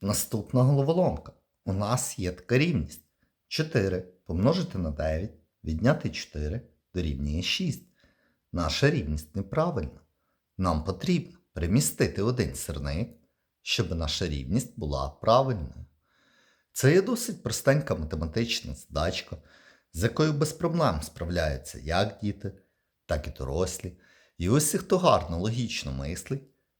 Наступна головоломка. У нас є така рівність. 4 помножити на 9, відняти 4 дорівнює 6. Наша рівність неправильна. Нам потрібно перемістити один сирник, щоб наша рівність була правильною. Це є досить простенька математична задачка, з якою без проблем справляються як діти, так і дорослі. І усі, хто гарно логічно мислить,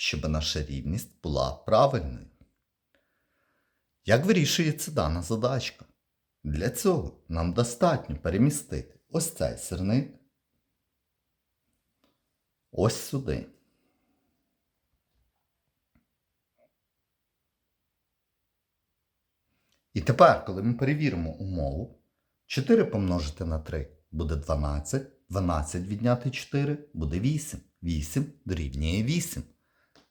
щоб наша рівність була правильною. Як вирішується дана задачка? Для цього нам достатньо перемістити ось цей сирник ось сюди. І тепер, коли ми перевіримо умову, 4 помножити на 3 буде 12, 12 відняти 4 буде 8. 8 дорівнює 8.